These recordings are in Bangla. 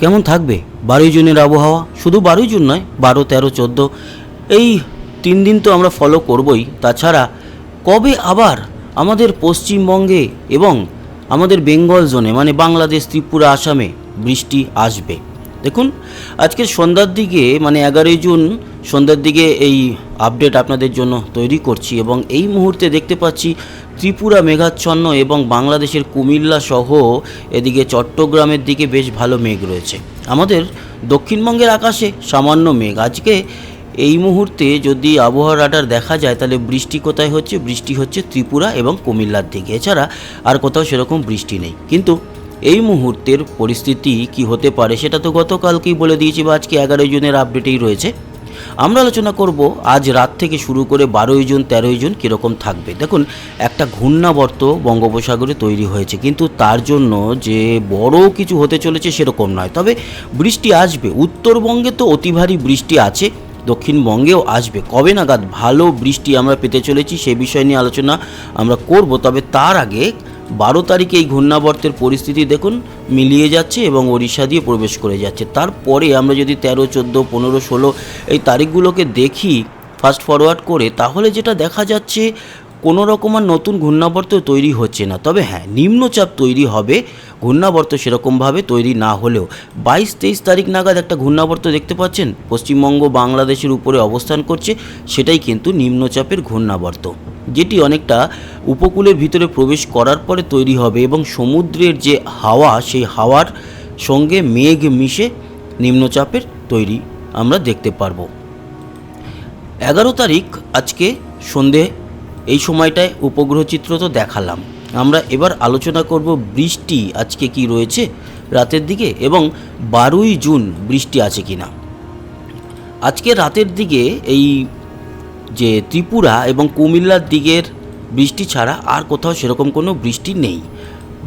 কেমন থাকবে? বারোই জুনের আবহাওয়া? শুধু বারোই জুন নয়, বারো, তেরো, চোদ্দ, এই তিন দিন তো আমরা ফলো করবই। তাছাড়া, কবে আবার আমাদের পশ্চিমবঙ্গে এবং আমাদের বেঙ্গল জোনে মানে বাংলাদেশ, ত্রিপুরা, আসামে বৃষ্টি আসবে? দেখুন আজকে সন্ধ্যার দিকে মানে এগারোই জুন, সন্ধ্যার দিকে এই আপডেট আপনাদের জন্য তৈরি করছি এবং এই মুহূর্তে দেখতে পাচ্ছি ত্রিপুরা মেঘাচ্ছন্ন এবং বাংলাদেশের কুমিল্লা সহ এদিকে চট্টগ্রামের দিকে বেশ ভালো মেঘ রয়েছে। আমাদের দক্ষিণবঙ্গের আকাশে সামান্য মেঘ। আজকে এই মুহূর্তে যদি আবহাওয়া রাডার দেখা যায়, তাহলে বৃষ্টি কোথায় হচ্ছে? বৃষ্টি হচ্ছে ত্রিপুরা এবং কুমিল্লার দিকে। এছাড়া আর কোথাও সেরকম বৃষ্টি নেই। কিন্তু এই মুহূর্তের পরিস্থিতি কি হতে পারে, সেটা তো গতকালকেই বলে দিয়েছি বা আজকে এগারোই জুনের আপডেটেই রয়েছে। আমরা আলোচনা করব আজ রাত থেকে শুরু করে বারোই জুন, তেরোই জুন কীরকম থাকবে। দেখুন, একটা ঘূর্ণাবর্ত বঙ্গোপসাগরে তৈরি হয়েছে, কিন্তু তার জন্য যে বড় কিছু হতে চলেছে সেরকম নয়। তবে বৃষ্টি আসবে। উত্তরবঙ্গে তো অতি ভারী বৃষ্টি আছে, দক্ষিণবঙ্গেও আসবে। কবে নাগাদ ভালো বৃষ্টি আমরা পেতে চলেছি সে বিষয় নিয়ে আলোচনা আমরা করব, তবে তার আগে বারো তারিখে এই ঘূর্ণাবর্তের পরিস্থিতি দেখুন, মিলিয়ে যাচ্ছে এবং ওড়িশা দিয়ে প্রবেশ করে যাচ্ছে। তারপরে আমরা যদি তেরো, চোদ্দ, পনেরো, ষোলো এই তারিখগুলোকে দেখি ফাস্ট ফরওয়ার্ড করে, তাহলে যেটা দেখা যাচ্ছে, কোনো রকম আর নতুন ঘূর্ণাবর্ত তৈরি হচ্ছে না। তবে হ্যাঁ নিম্নচাপ তৈরি হবে, ঘূর্ণাবর্ত সেরকমভাবে তৈরি না হলেও। বাইশ, তেইশ তারিখ নাগাদ একটা ঘূর্ণাবর্ত দেখতে পাচ্ছেন, পশ্চিমবঙ্গ, বাংলাদেশের উপরে অবস্থান করছে, সেটাই কিন্তু নিম্নচাপের ঘূর্ণাবর্ত। যেটি অনেকটা উপকূলের ভিতরে প্রবেশ করার পরে তৈরি হবে এবং সমুদ্রের যে হাওয়া, সেই হাওয়ার সঙ্গে মেঘ মিশে নিম্নচাপের তৈরি আমরা দেখতে পারব। এগারো তারিখ আজকে সন্ধে, এই সময়টায় উপগ্রহ চিত্র তো দেখালাম। আমরা এবার আলোচনা করব বৃষ্টি আজকে কি রয়েছে রাতের দিকে এবং বারোই জুন বৃষ্টি আছে কি না আজকে রাতের দিকে এই যে ত্রিপুরা এবং কুমিল্লার দিকের বৃষ্টি ছাড়া আর কোথাও সেরকম কোনো বৃষ্টি নেই।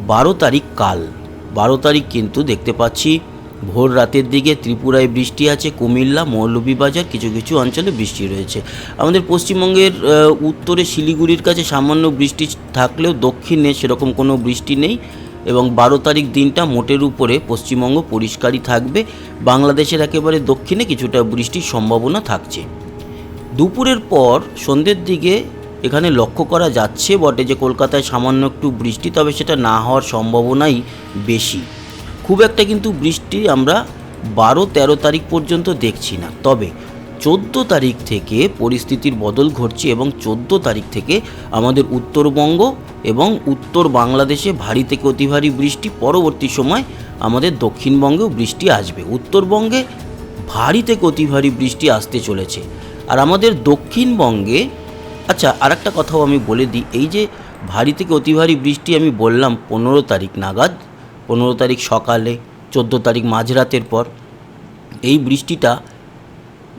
বারো তারিখ কাল। বারো তারিখ কিন্তু দেখতে পাচ্ছি ভোর রাতের দিকে ত্রিপুরায় বৃষ্টি আছে, কুমিল্লা মৌলভীবাজার কিছু কিছু অঞ্চলে বৃষ্টি রয়েছে। আমাদের পশ্চিমবঙ্গের উত্তরে শিলিগুড়ির কাছে সামান্য বৃষ্টি থাকলেও দক্ষিণে সেরকম কোনো বৃষ্টি নেই এবং বারো তারিখ দিনটা মোটের উপরে পশ্চিমবঙ্গ পরিষ্কারই থাকবে। বাংলাদেশের একেবারে দক্ষিণে কিছুটা বৃষ্টির সম্ভাবনা থাকছে। দুপুরের পর সন্ধ্যের দিকে এখানে লক্ষ্য করা যাচ্ছে বটে যে কলকাতায় সামান্য একটু বৃষ্টি, তবে সেটা না হওয়ার সম্ভাবনাই বেশি। খুব একটা কিন্তু বৃষ্টি আমরা বারো তেরো তারিখ পর্যন্ত দেখছি না। তবে চোদ্দ তারিখ থেকে পরিস্থিতির বদল ঘটছে এবং চোদ্দ তারিখ থেকে আমাদের উত্তরবঙ্গ এবং উত্তর বাংলাদেশে ভারী থেকে অতি ভারী বৃষ্টি, পরবর্তী সময় আমাদের দক্ষিণবঙ্গেও বৃষ্টি আসবে। উত্তরবঙ্গে ভারী থেকে অতি ভারী বৃষ্টি আসতে চলেছে। আর আমাদের দক্ষিণবঙ্গে আচ্ছা আর একটা কথাও আমি বলে দিই, এই যে ভারী থেকে অতি ভারী বৃষ্টি আমি বললাম পনেরো তারিখ নাগাদ, পনেরো তারিখ সকালে, চোদ্দ তারিখ মাঝরাতের পর, এই বৃষ্টিটা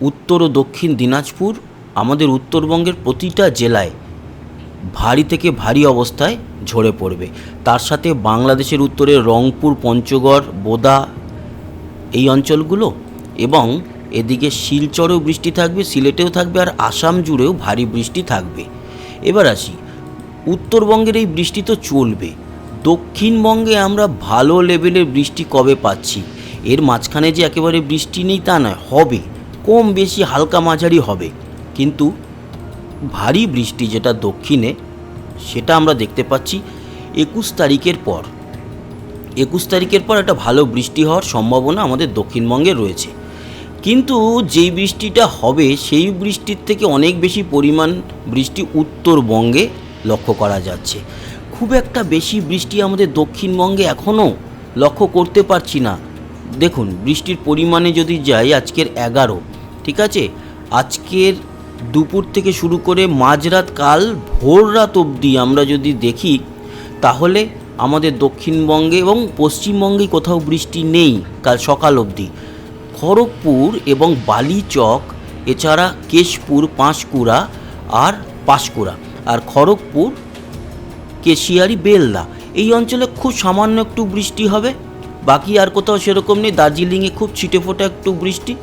উত্তর ও দক্ষিণ দিনাজপুর, আমাদের উত্তরবঙ্গের প্রতিটা জেলায় ভারী থেকে ভারী অবস্থায় ঝরে পড়বে। তার সাথে বাংলাদেশের উত্তরে রংপুর, পঞ্চগড়, বোদা, এই অঞ্চলগুলো এবং এদিকে শিলচরেও বৃষ্টি থাকবে, সিলেটেও থাকবে আর আসাম জুড়েও ভারী বৃষ্টি থাকবে। এবার আসি, উত্তরবঙ্গের এই বৃষ্টি তো চলবে। দক্ষিণবঙ্গে আমরা ভালো লেভেলের বৃষ্টি কবে পাচ্ছি? এর মাঝখানে যে একেবারে বৃষ্টি নেই তা নয়, হবে। কম বেশি হালকা মাঝারি হবে। কিন্তু ভারী বৃষ্টি যেটা দক্ষিণে, সেটা আমরা দেখতে পাচ্ছি একুশ তারিখের পর। একুশ তারিখের পর একটা ভালো বৃষ্টি হওয়ার সম্ভাবনা আমাদের দক্ষিণবঙ্গে রয়েছে। কিন্তু যেই বৃষ্টিটা হবে, সেই বৃষ্টির থেকে অনেক বেশি পরিমাণ বৃষ্টি উত্তরবঙ্গে লক্ষ্য করা যাচ্ছে। খুব একটা বেশি বৃষ্টি আমাদের দক্ষিণবঙ্গে এখনও লক্ষ্য করতে পারছি না। দেখুন, বৃষ্টির পরিমাণে যদি যাই, আজকের এগারো, ঠিক আছে? আজকের দুপুর থেকে শুরু করে মাঝরাত কাল ভোর রাত অবধি আমরা যদি দেখি, তাহলে আমাদের দক্ষিণবঙ্গে এবং পশ্চিমবঙ্গে কোথাও বৃষ্টি নেই কাল সকাল অবধি। খড়গপুর এবং বালিচক এছাড়া কেশপুর পাঁশকুড়া আর পাঁশকুড়া। আর খড়গপুর, কেশিয়ারি, বেলদা। এই অঞ্চলে খুব সামান্য একটু বৃষ্টি হবে। বাকি আর কোথাও সেরকম নেই। দার্জিলিংয়ে খুব ছিটে ফোটা একটু বৃষ্টি।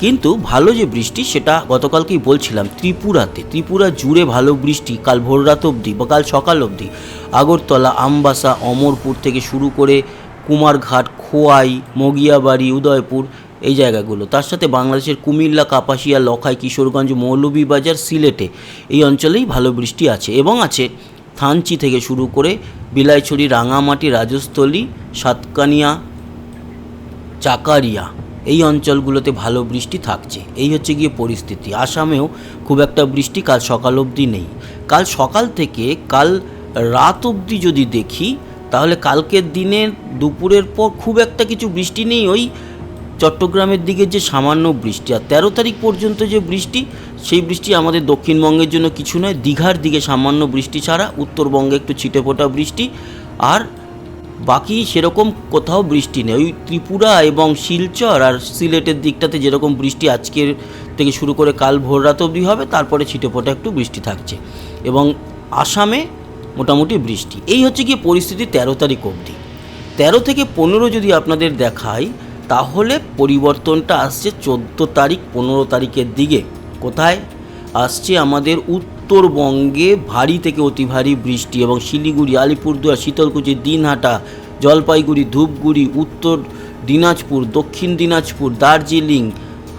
কিন্তু ভালো যে বৃষ্টি, সেটা গতকালকেই বলছিলাম, ত্রিপুরাতে। ত্রিপুরা জুড়ে ভালো বৃষ্টি, কাল ভোররাত অবধি বা কাল সকাল অবধি। আগরতলা, আমবাসা, অমরপুর থেকে শুরু করে কুমারঘাট, খোয়াই, মগিয়াবাড়ি, উদয়পুর এই জায়গাগুলো। তার সাথে বাংলাদেশের কুমিল্লা, কাপাসিয়া, লখাই, কিশোরগঞ্জ, মৌলভীবাজার, সিলেটে এই অঞ্চলেই ভালো বৃষ্টি আছে এবং আছে থানচি থেকে শুরু করে বিলাইছড়ি, রাঙামাটি, রাজস্থলী, সাতকানিয়া, চাকারিয়া এই অঞ্চলগুলোতে ভালো বৃষ্টি থাকছে। এই হচ্ছে গিয়ে পরিস্থিতি। আসামেও খুব একটা বৃষ্টি কাল সকাল অবধি নেই। কাল সকাল থেকে কাল রাত অবধি যদি দেখি তাহলে কালকের দিনের দুপুরের পর খুব একটা কিছু বৃষ্টি নেই, ওই চট্টগ্রামের দিকে যে সামান্য বৃষ্টি, আর তেরো তারিখ পর্যন্ত যে বৃষ্টি, সেই বৃষ্টি আমাদের দক্ষিণবঙ্গের জন্য কিছু নয়, দীঘার দিকে সামান্য বৃষ্টি ছাড়া, উত্তরবঙ্গে একটু ছিটেফোঁটা বৃষ্টি, আর বাকি সেরকম কোথাও বৃষ্টি নেই। ওই ত্রিপুরা এবং শিলচর আর সিলেটের দিকটাতে যেরকম বৃষ্টি আজকের থেকে শুরু করে কাল ভোর রাত অবধি হবে, তারপরে ছিটেফোঁটা একটু বৃষ্টি থাকছে। এবং আসামে মোটামুটি বৃষ্টি। এই হচ্ছে গিয়ে পরিস্থিতি তেরো তারিখ অবধি। তেরো থেকে পনেরো যদি আপনাদের দেখাই, তাহলে পরিবর্তনটা আসছে চোদ্দ তারিখ, পনেরো তারিখের দিকে। কোথায়? আসছে আমাদের উত্তরবঙ্গে ভারী থেকে অতি ভারী বৃষ্টি এবং শিলিগুড়ি, আলিপুরদুয়ার, শীতলকুচি, দিনহাটা, জলপাইগুড়ি, ধূপগুড়ি, উত্তর দিনাজপুর, দক্ষিণ দিনাজপুর, দার্জিলিং,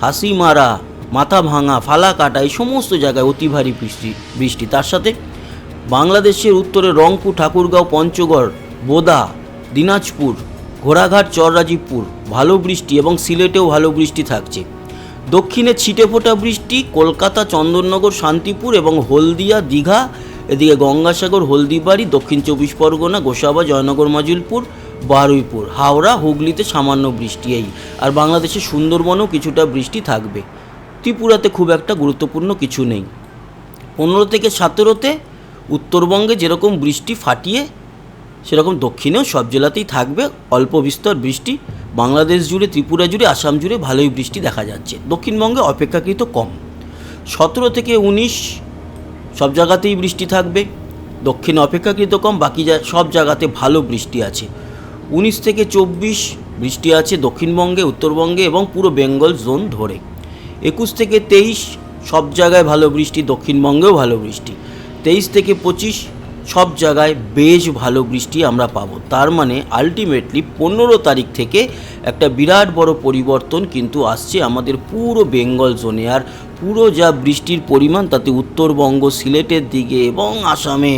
হাসিমারা মাথাভাঙা ফালাকাটা, এই সমস্ত জায়গায় অতি ভারী বৃষ্টি বৃষ্টি। তার সাথে বাংলাদেশের উত্তরে রংপুর, ঠাকুরগাঁও, পঞ্চগড়, বোদা, দিনাজপুর, ঘোড়াঘাট, চররাজীবপুর, ভালো বৃষ্টি এবং সিলেটেও ভালো বৃষ্টি থাকছে। দক্ষিণে ছিটেফোঁটা বৃষ্টি, কলকাতা, চন্দননগর, শান্তিপুর এবং হলদিয়া, দীঘা, এদিকে গঙ্গাসাগর, হলদিবাড়ি, দক্ষিণ চব্বিশ পরগনা, গোসাবা, জয়নগর, মাজুলপুর, বারুইপুর, হাওড়া, হুগলিতে সামান্য বৃষ্টি এই। আর বাংলাদেশের সুন্দরবনেও কিছুটা বৃষ্টি থাকবে। ত্রিপুরাতে খুব একটা গুরুত্বপূর্ণ কিছু নেই। পনেরো থেকে সতেরোতে উত্তরবঙ্গে যেরকম বৃষ্টি ফাটিয়ে, সেরকম দক্ষিণেও সব জেলাতেই থাকবে। অল্প বিস্তর বৃষ্টি। বাংলাদেশ জুড়ে, ত্রিপুরা জুড়ে, আসাম জুড়ে ভালোই বৃষ্টি দেখা যাচ্ছে। দক্ষিণবঙ্গে অপেক্ষাকৃত কম। সতেরো থেকে উনিশ, সব জায়গাতেই বৃষ্টি থাকবে। দক্ষিণে অপেক্ষাকৃত কম, বাকি সব জায়গাতে ভালো বৃষ্টি আছে। উনিশ থেকে চব্বিশ, বৃষ্টি আছে দক্ষিণবঙ্গে, উত্তরবঙ্গে এবং পুরো বেঙ্গল জোন ধরে। একুশ থেকে তেইশ, সব জায়গায় ভালো বৃষ্টি, দক্ষিণবঙ্গেও ভালো বৃষ্টি। তেইশ থেকে পঁচিশ, সব জায়গায় বেশ ভালো বৃষ্টি আমরা পাবো। তার মানে আলটিমেটলি পনেরো তারিখ থেকে একটা বিরাট বড় পরিবর্তন কিন্তু আসছে আমাদের পুরো বেঙ্গল জোনে। আর পুরো যা বৃষ্টির পরিমাণ, তাতে উত্তরবঙ্গ, সিলেটের দিকে এবং আসামে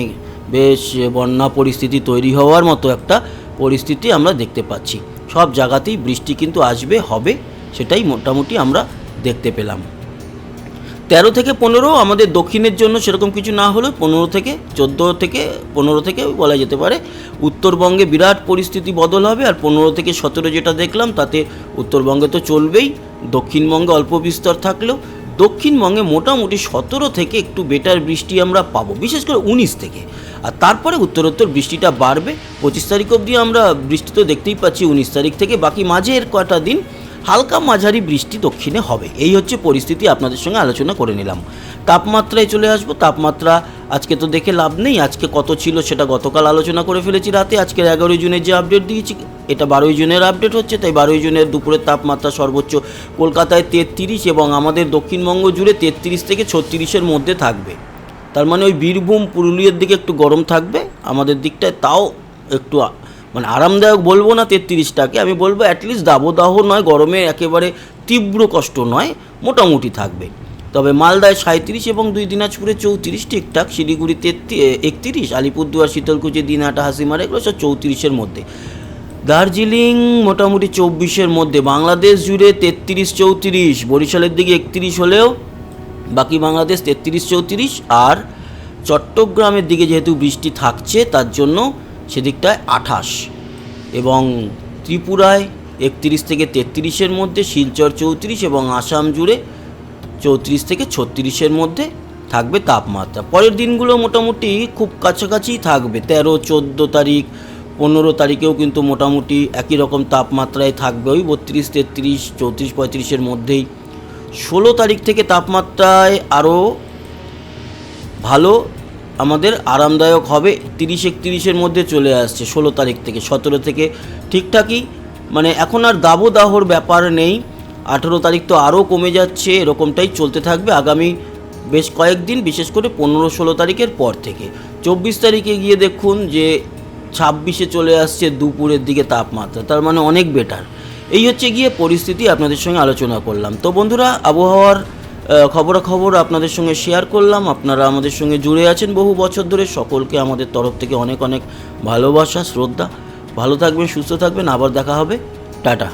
বেশ বন্যা পরিস্থিতি তৈরি হওয়ার মতো একটা পরিস্থিতি আমরা দেখতে পাচ্ছি। সব জায়গাতেই বৃষ্টি কিন্তু আসবে, হবে, সেটাই মোটামুটি আমরা দেখতে পেলাম। তেরো থেকে পনেরো আমাদের দক্ষিণের জন্য সেরকম কিছু না হলেও পনেরো থেকে চোদ্দ থেকে পনেরো থেকে বলা যেতে পারে। উত্তরবঙ্গে বিরাট পরিস্থিতি বদল হবে আর পনেরো থেকে সতেরো যেটা দেখলাম তাতে উত্তরবঙ্গে তো চলবেই। দক্ষিণবঙ্গে অল্প বিস্তর থাকলেও দক্ষিণবঙ্গে মোটামুটি সতেরো থেকে একটু বেটার বৃষ্টি আমরা পাবো, বিশেষ করে উনিশ থেকে। আর তারপরে উত্তরোত্তর বৃষ্টিটা বাড়বে। পঁচিশ তারিখ অবধি আমরা বৃষ্টি তো দেখতেই পাচ্ছি, উনিশ তারিখ থেকে। বাকি মাঝের কটা দিন হালকা মাঝারি বৃষ্টি দক্ষিণে হবে। এই হচ্ছে পরিস্থিতি, আপনাদের সঙ্গে আলোচনা করে নিলাম। তাপমাত্রায় চলে আসব। তাপমাত্রা, আজকে তো দেখে লাভ নেই। আজকে কত ছিল সেটা গতকাল আলোচনা করে ফেলেছি রাতে। আজকের এগারোই জুনের যে আপডেট দিয়েছি, এটা বারোই জুনের আপডেট হচ্ছে। তাই বারোই জুনের দুপুরের তাপমাত্রা সর্বোচ্চ কলকাতায় তেত্রিশ এবং আমাদের দক্ষিণবঙ্গ জুড়ে তেত্রিশ থেকে ছত্রিশের মধ্যে থাকবে। তার মানে ওই বীরভূম, পুরুলিয়ার দিকে একটু গরম থাকবে। আমাদের দিকটায় তাও একটু মানে আরামদায়ক বলব না তেত্রিশটাকে, আমি বলব অ্যাটলিস্ট দাবদাহ নয়, গরমে একেবারে তীব্র কষ্ট নয়, মোটামুটি থাকবে। তবে মালদায় সাঁত্রিশ এবং দুই দিনাজপুরে চৌত্রিশ, ঠিকঠাক। শিলিগুড়ি তেত্রি একত্রিশ, আলিপুরদুয়ার, শীতলকুচি, দিনহাটা, হাসিমারা, এগুলো সব চৌত্রিশের মধ্যে। দার্জিলিং মোটামুটি চব্বিশের মধ্যে। বাংলাদেশ জুড়ে তেত্রিশ চৌত্রিশ, বরিশালের দিকে একত্রিশ হলেও বাকি বাংলাদেশ তেত্রিশ চৌত্রিশ, আর চট্টগ্রামের দিকে যেহেতু বৃষ্টি থাকছে, তার জন্য সেদিকটায় আঠাশ। এবং ত্রিপুরায় একত্রিশ থেকে তেত্রিশের মধ্যে শিলচর চৌত্রিশ এবং আসাম জুড়ে চৌত্রিশ থেকে ছত্রিশের মধ্যে থাকবে তাপমাত্রা। পরের দিনগুলো মোটামুটি খুব কাছাকাছিই থাকবে। তেরো, চোদ্দ তারিখ, পনেরো তারিখেও কিন্তু মোটামুটি একই রকম তাপমাত্রায় থাকবে ওই বত্রিশ, তেত্রিশ, চৌত্রিশ, পঁয়ত্রিশের মধ্যেই। ষোলো তারিখ থেকে তাপমাত্রায় আরও ভালো আমাদের আরামদায়ক হবে তিরিশ একত্রিশের মধ্যে চলে আসছে ষোলো তারিখ থেকে, সতেরো থেকে। ঠিকঠাকই মানে এখন আর দাবদাহর ব্যাপার নেই। আঠেরো তারিখ তো আরও কমে যাচ্ছে, এরকমটাই চলতে থাকবে আগামী বেশ কয়েকদিন, বিশেষ করে পনেরো ষোলো তারিখের পর থেকে। চব্বিশ তারিখে গিয়ে দেখুন যে ছাব্বিশে চলে আসছে দুপুরের দিকে তাপমাত্রা, তার মানে অনেক বেটার। এই হচ্ছে গিয়ে পরিস্থিতি, আপনাদের সঙ্গে আলোচনা করলাম। তো বন্ধুরা, আবহাওয়ার খবরাখবর আপনাদের সঙ্গে শেয়ার করলাম। আপনারা আমাদের সঙ্গে জুড়ে আছেন বহু বছর ধরে। সকলকে আমাদের তরফ থেকে অনেক অনেক ভালোবাসা, শ্রদ্ধা। ভালো থাকবেন, সুস্থ থাকবেন। আবার দেখা হবে। টাটা।